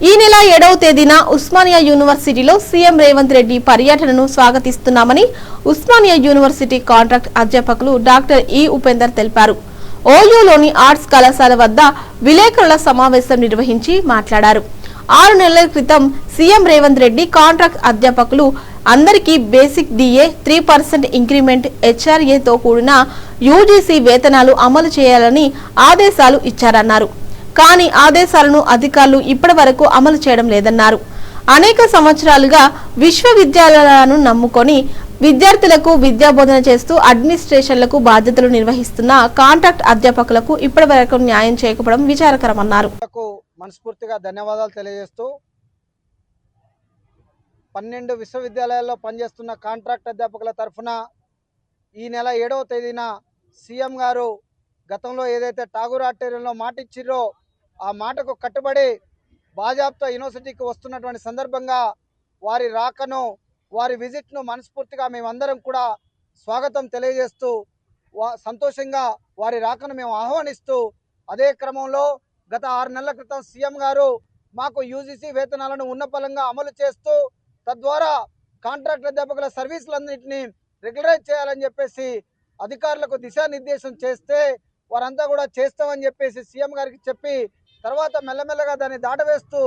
ఈ నెల ఏడవ తేదీన ఉస్మానియా యూనివర్సిటీలో సీఎం రేవంత్ రెడ్డి పర్యటనను స్వాగతిస్తున్నామని ఉస్మానియా యూనివర్సిటీ కాంట్రాక్ట్ అధ్యాపకులు డాక్టర్ ఈ ఉపేందర్ తెలిపారు. ఓయూలోని ఆర్ట్స్ కళాశాల వద్ద విలేకరుల సమావేశం నిర్వహించి మాట్లాడారు. ఆరు నెలల క్రితం సీఎం రేవంత్ రెడ్డి కాంట్రాక్ట్ అధ్యాపకులు అందరికీ basic DA three percent increment హెచ్ఆర్ఏతో కూడిన యూజీసీ వేతనాలు అమలు చేయాలని ఆదేశాలు ఇచ్చారన్నారు. కానీ ఆదేశాలను అధికారులు ఇప్పటి వరకు అమలు చేయడం లేదన్నారు. అనేక సంవత్సరాలుగా విశ్వవిద్యాలయాలను నమ్ముకొని విద్యార్థులకు విద్యాబోధన చేస్తూ అడ్మినిస్ట్రేషన్లకు బాధ్యతలు నిర్వహిస్తున్న కాంట్రాక్ట్ అధ్యాపకులకు ఇప్పటి వరకు న్యాయం చేయకపోవడం విచారకరమన్నారు. మనస్ఫూర్తిగా ధన్యవాదాలు తెలియజేస్తూ పన్నెండు విశ్వవిద్యాలయాల్లో పనిచేస్తున్న కాంట్రాక్ట్ అధ్యాపకుల తరఫున ఈ నెల ఏడవ తేదీన సీఎం గారు గతంలో ఏదైతే ఠాగూర్ ఆడిటోరియంలో మాటిచ్చిర్రో ఆ మాటకు కట్టుబడి బాజాబ్తో యూనివర్సిటీకి వస్తున్నటువంటి సందర్భంగా వారి రాకను వారి విజిట్ను మనస్ఫూర్తిగా మేమందరం కూడా స్వాగతం తెలియజేస్తూ వా సంతోషంగా వారి రాకను మేము ఆహ్వానిస్తూ అదే క్రమంలో గత ఆరు నెలల క్రితం సీఎం గారు మాకు యూజీసీ వేతనాలను ఉన్నపలంగా అమలు చేస్తూ తద్వారా కాంట్రాక్ట్ అధ్యాపకుల సర్వీసులన్నింటినీ రెగ్యులరైజ్ చేయాలని చెప్పేసి అధికారులకు దిశానిర్దేశం చేస్తే వారంతా కూడా చేస్తామని చెప్పేసి సీఎం గారికి చెప్పి తర్వాత మెల్లమెల్లగా దాన్ని దాటవేస్తూ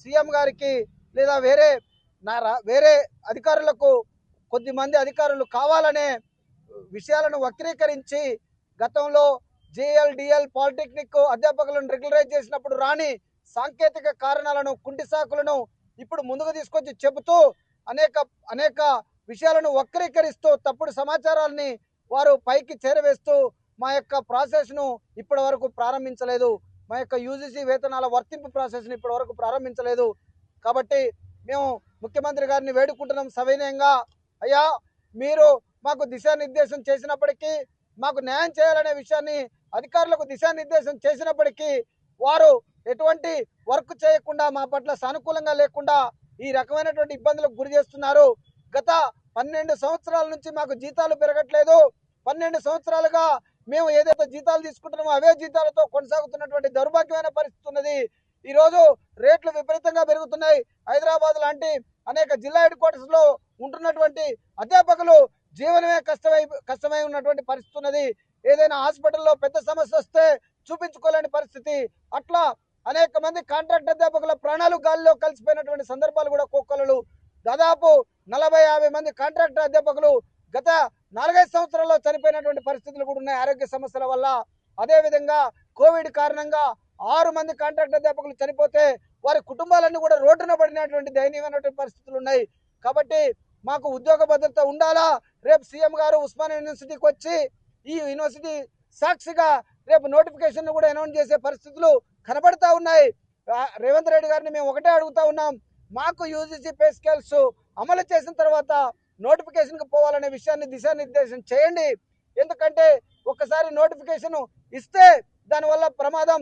సీఎం గారికి లేదా వేరే నా రా- వేరే అధికారులకు కొద్దిమంది అధికారులు కావాలనే విషయాలను వక్రీకరించి గతంలో జేఎల్డిఎల్ పాలిటెక్నిక్ అధ్యాపకులను రెగ్యులరైజ్ చేసినప్పుడు రాని సాంకేతిక కారణాలను కుంటి సాకులను ఇప్పుడు ముందుకు తీసుకొచ్చి చెబుతూ అనేక అనేక విషయాలను వక్రీకరిస్తూ తప్పుడు సమాచారాన్ని వారు పైకి చేరవేస్తూ మా యొక్క ప్రాసెస్ను ఇప్పటి వరకు ప్రారంభించలేదు. మా యొక్క యూజీసీ వేతనాల వర్తింపు ప్రాసెస్ని ఇప్పటి వరకు ప్రారంభించలేదు. కాబట్టి మేము ముఖ్యమంత్రి గారిని వేడుకుంటున్నాం సవినయంగా. అయ్యా మీరు మాకు దిశానిర్దేశం చేసినప్పటికీ మాకు న్యాయం చేయాలనే విషయాన్ని అధికారులకు దిశానిర్దేశం చేసినప్పటికీ వారు ఎటువంటి వర్క్ చేయకుండా మా పట్ల సానుకూలంగా లేకుండా ఈ రకమైనటువంటి ఇబ్బందులకు గురి చేస్తున్నారు. గత పన్నెండు సంవత్సరాల నుంచి మాకు జీతాలు పెరగట్లేదు. పన్నెండు సంవత్సరాలుగా మేము ఏదైతే జీతాలు తీసుకుంటున్నామో అవే జీతాలతో కొనసాగుతున్నటువంటి దౌర్భాగ్యమైన పరిస్థితి ఉన్నది. ఈ రోజు రేట్లు విపరీతంగా పెరుగుతున్నాయి. హైదరాబాద్ లాంటి అనేక జిల్లా హెడ్ క్వార్టర్స్లో ఉంటున్నటువంటి అధ్యాపకులు జీవనమే కష్టమై కష్టమై ఉన్నటువంటి పరిస్థితి ఉన్నది. ఏదైనా హాస్పిటల్లో పెద్ద సమస్య వస్తే చూపించుకోలేని పరిస్థితి. అట్లా అనేక మంది కాంట్రాక్ట్ అధ్యాపకుల ప్రాణాలు గాలిలో కలిసిపోయినటువంటి సందర్భాలు కూడా కోకొలలు. దాదాపు నలభై యాభై మంది కాంట్రాక్ట్ అధ్యాపకులు గత నాలుగైదు సంవత్సరాల్లో చనిపోయినటువంటి పరిస్థితులు కూడా ఉన్నాయి. ఆరోగ్య సమస్యల వల్ల. అదేవిధంగా కోవిడ్ కారణంగా ఆరు మంది కాంట్రాక్ట్ అధ్యాపకులు చనిపోతే వారి కుటుంబాలన్నీ కూడా రోడ్డున పడినటువంటి దయనీయమైనటువంటి పరిస్థితులు ఉన్నాయి. కాబట్టి మాకు ఉద్యోగ భద్రత ఉండాలా? రేపు సీఎం గారు ఉస్మాన్ యూనివర్సిటీకి వచ్చి ఈ యూనివర్సిటీ సాక్షిగా రేపు నోటిఫికేషన్ కూడా అనౌన్స్ చేసే పరిస్థితులు కనబడతా ఉన్నాయి. రేవంత్ రెడ్డి గారిని మేము ఒకటే అడుగుతా ఉన్నాం. మాకు యూజీసీ పే స్కేల్స్ అమలు చేసిన తర్వాత నోటిఫికేషన్కి పోవాలనే విషయాన్ని దిశానిర్దేశం చేయండి. ఎందుకంటే ఒక్కసారి నోటిఫికేషన్ ఇస్తే దానివల్ల ప్రమాదం